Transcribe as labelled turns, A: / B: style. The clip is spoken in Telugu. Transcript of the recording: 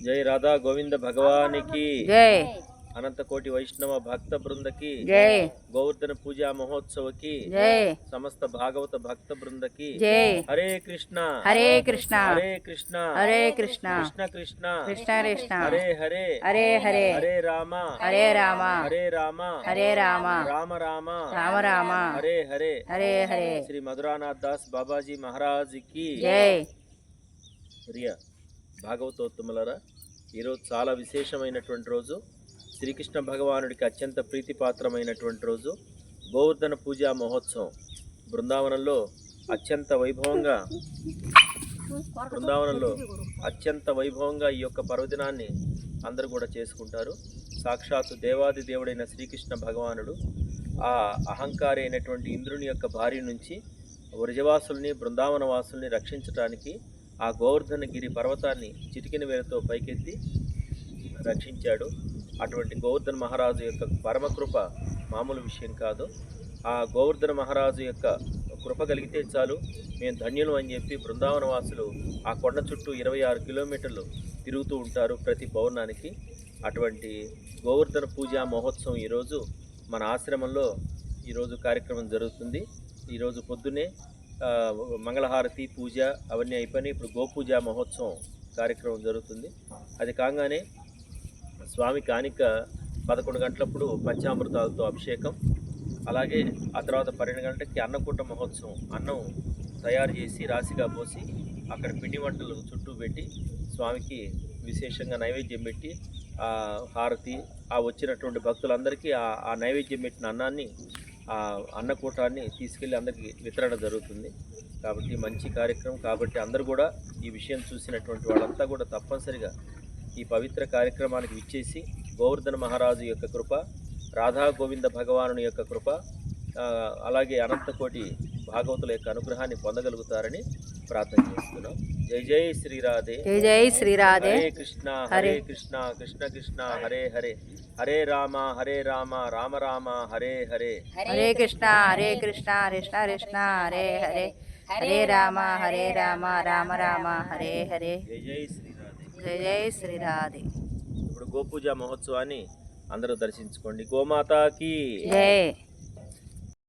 A: జై రాధా గోవింద భగవానికి
B: జై
A: అనంత కోటి వైష్ణవ భక్త బృందకి
B: జై
A: గోవర్ధన పూజా మహోత్సవకి
B: జై
A: సమస్త భాగవత భక్త బృందకి
B: జై
A: హరే కృష్ణ
B: హరే కృష్ణ
A: హరే కృష్ణ
B: హరే కృష్ణ
A: కృష్ణ కృష్ణ
B: కృష్ణ కృష్ణ
A: హరే హరే
B: హరే హరే
A: హరే రామ
B: హరే రామ
A: హరే రామ
B: హరే రామ
A: రామ రామ
B: రామ రామ
A: హరే హరే
B: హరే హరే
A: శ్రీ మధురానాథ్ దాస్ బాబాజీ మహారాజ్కి
B: జై
A: ప్రియ భాగవతోత్తములరా ఈరోజు చాలా విశేషమైనటువంటి రోజు. శ్రీకృష్ణ భగవానుడికి అత్యంత ప్రీతిపాత్రమైనటువంటి రోజు. గోవర్ధన పూజా మహోత్సవం. బృందావనంలో అత్యంత వైభవంగా బృందావనంలో అత్యంత వైభవంగా ఈ యొక్క పర్వదినాన్ని అందరూ కూడా చేసుకుంటారు. సాక్షాత్తు దేవాది దేవుడైన శ్రీకృష్ణ భగవానుడు ఆ అహంకారి అయినటువంటి ఇంద్రుని యొక్క భార్య నుంచి వృజవాసుల్ని బృందావన వాసుల్ని రక్షించటానికి ఆ గోవర్ధనగిరి పర్వతాన్ని చిటికిన వేలతో పైకెత్తి రక్షించాడు. అటువంటి గోవర్ధన మహారాజు యొక్క పరమకృప మామూలు విషయం కాదు. ఆ గోవర్ధన మహారాజు యొక్క కృప కలిగితే చాలు. మేము ధన్యులు అని చెప్పి బృందావన వాసులు ఆ కొండ చుట్టూ ఇరవై ఆరు కిలోమీటర్లు తిరుగుతూ ఉంటారు ప్రతి పౌర్ణానికి. అటువంటి గోవర్ధన పూజా మహోత్సవం ఈరోజు మన ఆశ్రమంలో ఈరోజు కార్యక్రమం జరుగుతుంది. ఈరోజు పొద్దున్నే మంగళహారతి పూజ అవన్నీ అయిపోయినాయి. ఇప్పుడు గోపూజ మహోత్సవం కార్యక్రమం జరుగుతుంది. అది కాగానే స్వామి కానిక పదకొండు గంటలప్పుడు పంచామృతాలతో అభిషేకం. అలాగే ఆ తర్వాత పన్నెండు గంటలకి అన్నకూట మహోత్సవం. అన్నం తయారు చేసి రాశిగా పోసి అక్కడ పిండి వంటలు చుట్టూ పెట్టి స్వామికి విశేషంగా నైవేద్యం పెట్టి ఆ హారతి ఆ వచ్చినటువంటి భక్తులందరికీ ఆ నైవేద్యం పెట్టిన అన్నాన్ని అన్నకూటాన్ని తీసుకెళ్ళి అందరికీ వితరణ జరుగుతుంది. కాబట్టి మంచి కార్యక్రమం. కాబట్టి అందరూ కూడా ఈ విషయం చూసినటువంటి వాళ్ళంతా కూడా తప్పనిసరిగా ఈ పవిత్ర కార్యక్రమానికి విచ్చేసి గోవర్ధన మహారాజు యొక్క కృప రాధా గోవింద భగవానుని యొక్క కృప అలాగే అనంతకోటి భాగవతుల యొక్క అనుగ్రహాన్ని పొందగలుగుతారని ప్రార్థన చేస్తున్నాం. జై జై శ్రీరాధే
B: జై జై శ్రీరాధే
A: హరే కృష్ణ హరే కృష్ణ కృష్ణ కృష్ణ హరే హరే. హరే రామ హరే రామ రామ రామ హరే హరే.
B: హరే కృష్ణ హరే కృష్ణ కృష్ణ కృష్ణ హరే హరే. హరే రామ హరే రామ రామ రామ హరే హరే.
A: జై జై శ్రీరాధే
B: జై జై శ్రీరాధే
A: ఇప్పుడు గోపూజ మహోత్సవాన్ని అందరూ దర్శించుకోండి. గోమాతాకి.
B: జై.